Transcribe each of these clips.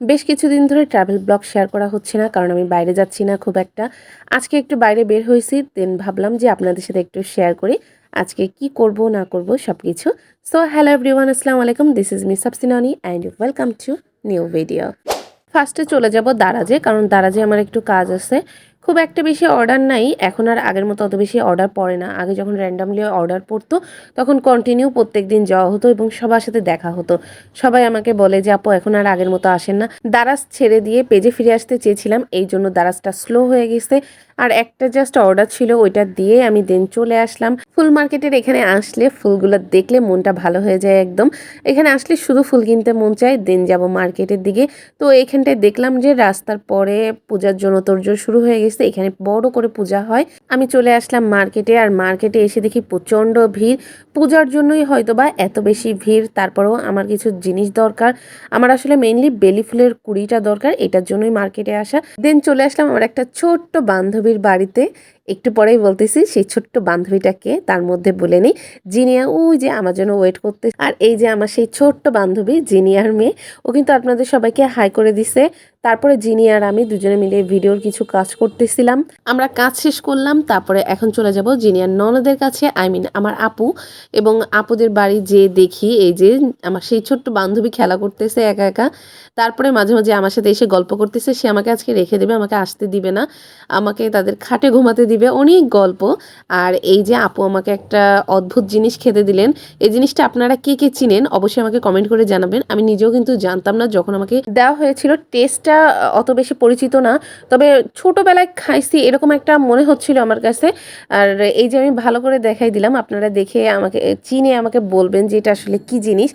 বেশ কিছুদিন ধরে ট্রাভেল ব্লগ শেয়ার করা হচ্ছে না, কারণ আমি বাইরে যাচ্ছি না খুব একটা। আজকে একটু বাইরে বের হয়েছি দেন ভাবলাম যে আপনাদের সাথে একটু শেয়ার করি, আজকে কি করব, না করব সব কিছু সো হ্যালো এভরিওয়ান আসসালামু আলাইকুম this is me সাবসিনানি and welcome to new video ফার্স্টে চলে যাব দারাজে, কারণ দারাজে আমার একটু কাজ আছে। খুব একটা বেশি অর্ডার নাই। এখন আর আগের মতো অত বেশি অর্ডার পড়ে না। আগে যখন র্যান্ডামলি অর্ডার পড়তো, তখন কন্টিনিউ প্রত্যেক দিন যাওয়া হতো এবং সবার সাথে দেখা হতো। সবাই আমাকে বলে যে, আপু, এখন আর আগের মতো আসেন না। দারাজ ছেড়ে দিয়ে পেজে ফিরে আসতে চেয়েছিলাম। এই জন্য দারাজটা স্লো হয়ে গেছে। আর একটা জাস্ট অর্ডার ছিল, ওইটা দিয়ে আমি দেন চলে আসলাম। ফুল মার্কেটের এখানে আসলে ফুলগুলো দেখলে মনটা ভালো হয়ে যায় একদম। এখানে আসলে শুধু ফুল কিনতে মন চায় দেন যাব মার্কেটের দিকে। তো এখানটায় দেখলাম যে, রাস্তার পরে পূজার জন্য তোরজোর শুরু হয়ে গেছে। এখানে বড় করে পূজা হয়। আমি চলে আসলাম মার্কেটে আর মার্কেটে এসে দেখি প্রচণ্ড ভিড়। পূজার জন্যই হয়তো বা এত বেশি ভিড়, তারপরেও আমার কিছু জিনিস দরকার। আমার আসলে মেইনলি বেলি ফুলের কুড়িটা দরকার, এটার জন্যই মার্কেটে আসা। দেন চলে আসলাম আমার একটা ছোট্ট বান্ধবীর বাড়িতে। একটু পরেই বলতেছি, সেই ছোট্ট বান্ধবীটাকে তার মধ্যে বলে নিই। জিনিয়া, ওই যে আমার জন্য ওয়েট করতে আর এই যে আমার সেই ছোট্ট বান্ধবী, জিনিয়ার মেয়ে, ও কিন্তু আপনাদের সবাইকে হাই করে দিছে। তারপরে জিনি আর আমি দুজনে মিলে ভিডিওর কিছু কাজ করতেছিলাম। আমরা কাজ শেষ করলাম। তারপরে এখন চলে যাব জিনিয়ার ননদের কাছে আই মিন আমার আপু এবং আপুদের বাড়ি যে দেখি, এই যে আমার সেই ছোট্ট বান্ধবী খেলা করতেছে একা একা, তারপরে মাঝে মাঝে আমার সাথে এসে গল্প করতেছে, সে আমাকে আজকে রেখে দেবে, আমাকে আসতে দিবে না, আমাকে তাদের খাটে ঘুমাতে দিবে, অনেক গল্প। আর এই যে আপু আমাকে একটা অদ্ভুত জিনিস খেতে দিলেন, এই জিনিসটা আপনারা কে কে চিনেন অবশ্যই আমাকে কমেন্ট করে জানাবেন, আমি নিজেও কিন্তু জানতাম না যখন আমাকে দেওয়া হয়েছিল টেস্টটা অত বেশি পরিচিত না, তবে ছোটোবেলায় খাইছি এরকম একটা মনে হচ্ছিল আমার কাছে। আর এই যে আমি ভালো করে দেখাই দিলাম, আপনারা দেখে আমাকে চিনে আমাকে বলবেন যে এটা আসলে কি জিনিস।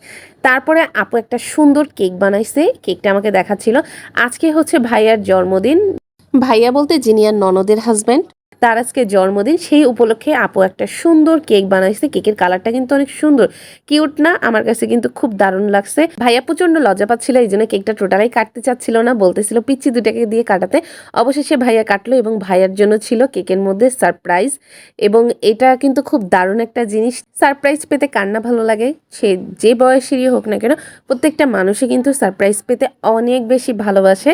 তারপরে আপু একটা সুন্দর কেক বানাইছে, কেকটা আমাকে দেখাচ্ছিল। আজকে হচ্ছে ভাইয়ার জন্মদিন। ভাইয়া বলতে জিনিয়ার ননদের হাজব্যান্ড তার আজকে জন্মদিন, সেই উপলক্ষে আপু একটা সুন্দর কেক বানাইছে। কেকের কালারটা কিন্তু অনেক সুন্দর। কিউট না? আমার কাছে কিন্তু খুব দারুণ লাগছে। ভাইয়া প্রচণ্ড লজ্জা পাচ্ছিল, এই জন্য কেকটা টোটালাই কাটতে চাচ্ছিল না, বলতেছিল পিচ্ছি দুটাকে দিয়ে কাটাতে। অবশেষে ভাইয়া কাটলো এবং ভাইয়ার জন্য ছিল কেকের মধ্যে সারপ্রাইজ। এবং এটা কিন্তু খুব দারুণ একটা জিনিস। সারপ্রাইজ পেতে কান্না ভালো লাগে? সে যে বয়সেরই হোক না কেন, প্রত্যেকটা মানুষই কিন্তু সারপ্রাইজ পেতে অনেক বেশি ভালোবাসে।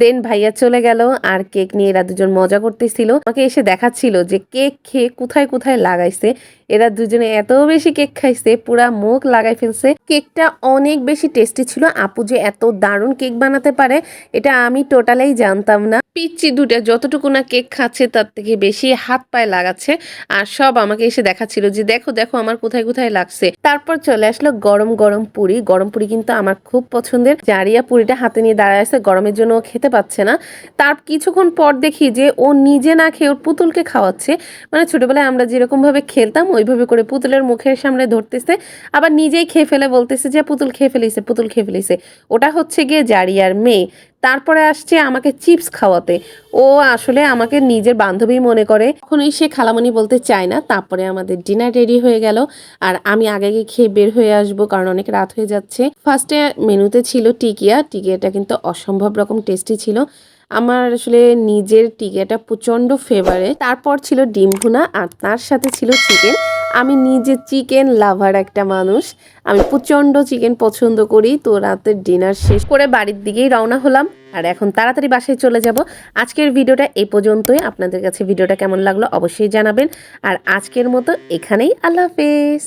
দেন ভাইয়া চলে গেল, আর কেক নিয়ে এরা দুজন মজা করতেছিল। আমাকে এসে দেখাচ্ছিল যে কেক খেয়ে কোথায় কোথায় লাগাইছে এরা দুজনে এত বেশি কেক খাইছে, পুরা মুখ লাগাই ফেলছে। কেকটা অনেক বেশি টেস্টি ছিল। আপু যে এত দারুণ কেক বানাতে পারে, এটা আমি টোটালেই জানতাম না। পিচ্ছি দুটা যতটুকু না কেক খাচ্ছে, তার থেকে বেশি হাত পায়ে লাগাচ্ছে। আর সব আমাকে এসে দেখাচ্ছিল যে, দেখো দেখো, আমার কোথায় কোথায় লাগছে? তারপর চলে আসলো গরম গরম পুরি। গরম পুরি কিন্তু আমার খুব পছন্দের। জারিয়া পুরিটা হাতে নিয়ে দাঁড়ায় আছে, গরমের জন্য খেতে পাচ্ছে না। তার কিছুক্ষণ পর দেখি যে, ও নিজে না খেয়ে ওর পুতুলকে খাওয়াচ্ছে। মানে ছোটবেলায় আমরা যেরকম ভাবে খেলতাম ওইভাবে করে পুতুলের মুখের সামনে ধরতেছে, আবার নিজেই খেয়ে ফেলে বলতেছে যে, পুতুল খেয়ে ফেলিছে, পুতুল খেয়ে ফেলিছে। ওটা হচ্ছে গিয়ে জারিয়ার মেয়ে। তারপরে আসছে আমাকে চিপস খাওয়াতে। ও আসলে আমাকে নিজের বান্ধবী মনে করে। কখনোই সে খালামণি বলতে চায় না। তারপরে আমাদের ডিনার রেডি হয়ে গেল। আর আমি আগে আগে খেয়ে বের হয়ে আসব, কারণ অনেক রাত হয়ে যাচ্ছে। ফার্স্টে মেনুতে ছিল টিকিয়া। টিকিয়াটা কিন্তু অসম্ভব রকম টেস্টি ছিল। আমার আসলে নিজের টিকাটা প্রচণ্ড ফেভারে তারপর ছিল ডিম ভুনা আর তার সাথে ছিল চিকেন আমি নিজে চিকেন লাভার একটা মানুষ। আমি প্রচণ্ড চিকেন পছন্দ করি। তো রাতের ডিনার শেষ করে বাড়ির দিকেই রওনা হলাম। আর এখন তাড়াতাড়ি বাসায় চলে যাব। আজকের ভিডিওটা এই পর্যন্তই। আপনাদের কাছে ভিডিওটা কেমন লাগল অবশ্যই জানাবেন। আর আজকের মতো এখানেই আল্লাহ হাফেজ।